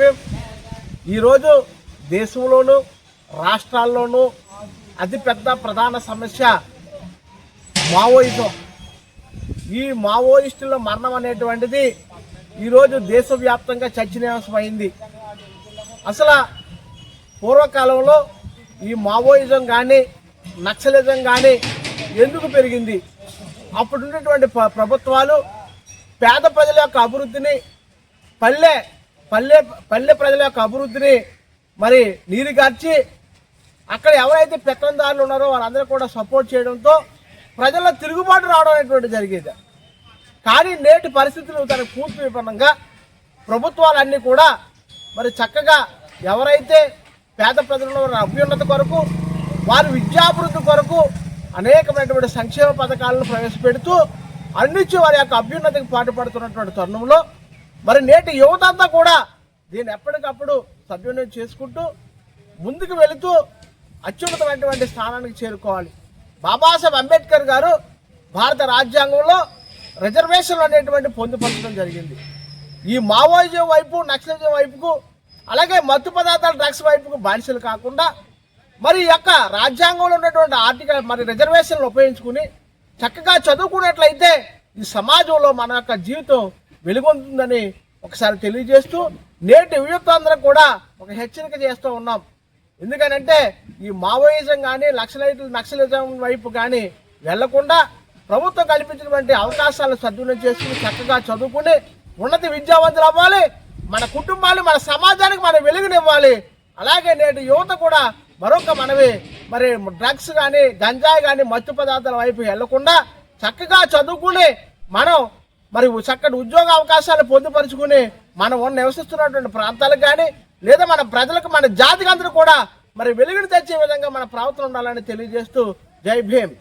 భీమ్ ఈరోజు దేశంలోనూ రాష్ట్రాల్లోనూ అతిపెద్ద ప్రధాన సమస్య మావోయిజం. ఈ మావోయిస్టుల మరణం అనేటువంటిది ఈరోజు దేశవ్యాప్తంగా చర్చనీయాంశమైంది. అసలు పూర్వకాలంలో ఈ మావోయిజం కానీ నక్సలిజం కానీ ఎందుకు పెరిగింది? అప్పుడు ఉన్నటువంటి ప్రభుత్వాలు పేద ప్రజల యొక్క అభివృద్ధిని పల్లె పల్లె పల్లె ప్రజల యొక్క అభివృద్ధిని మరి నీరు గార్చి అక్కడ ఎవరైతే పెత్తందారులు ఉన్నారో వాళ్ళందరూ కూడా సపోర్ట్ చేయడంతో ప్రజల తిరుగుబాటు రావడం అనేటువంటి జరిగేది. కానీ నేటి పరిస్థితులు తనకు పూర్తి విపన్నంగా ప్రభుత్వాలన్నీ కూడా మరి చక్కగా ఎవరైతే పేద ప్రజలలో అభ్యున్నత కొరకు వారి విద్యాభివృద్ధి కొరకు అనేకమైనటువంటి సంక్షేమ పథకాలను ప్రవేశపెడుతూ అన్నిచ్చి వారి యొక్క అభ్యున్నతికి పాటుపడుతున్నటువంటి తరుణంలో మరి నేటి యువత అంతా కూడా దీన్ని ఎప్పటికప్పుడు సద్వినియోగం చేసుకుంటూ ముందుకు వెళుతూ అత్యున్నతమైనటువంటి స్థానానికి చేరుకోవాలి. బాబాసాహెబ్ అంబేద్కర్ గారు భారత రాజ్యాంగంలో రిజర్వేషన్లు అనేటువంటి పొందుపరచడం జరిగింది. ఈ మావోయిజం వైపు నక్సలిజం వైపుకు అలాగే మత్తు పదార్థాల డ్రగ్స్ వైపుకు బానిసలు కాకుండా మరి యొక్క రాజ్యాంగంలో ఉన్నటువంటి ఆర్థిక మరి రిజర్వేషన్లు ఉపయోగించుకుని చక్కగా చదువుకున్నట్లయితే ఈ సమాజంలో మన యొక్క జీవితం వెలుగొందుతుందని ఒకసారి తెలియజేస్తూ నేటి యువతందరం కూడా ఒక హెచ్చరిక చేస్తూ ఉన్నాం. ఎందుకనంటే ఈ మావోయిజం కానీ నక్సలైట్లు నక్సలిజం వైపు కానీ వెళ్ళకుండా ప్రభుత్వం కల్పించినటువంటి అవకాశాలను సద్వినియోగం చేసుకుని చక్కగా చదువుకుని ఉన్నత విద్యావంతులు అవ్వాలి. మన కుటుంబాలు మన సమాజానికి మన వెలుగునివ్వాలి. అలాగే నేటి యువత కూడా మరొక మనవి మరి డ్రగ్స్ కానీ గంజాయి కానీ మత్తు పదార్థాల వైపు వెళ్ళకుండా చక్కగా చదువుకుని మనం మరి చక్కటి ఉద్యోగ అవకాశాలు పొందుపరుచుకుని మనం ఉన్న నివసిస్తున్నటువంటి ప్రాంతాలకు కానీ లేదా మన ప్రజలకు మన జాతికి అందరూ కూడా మరి వెలుగుని తెచ్చే విధంగా మన ప్రవర్తన ఉండాలని తెలియజేస్తూ జై భీమ్.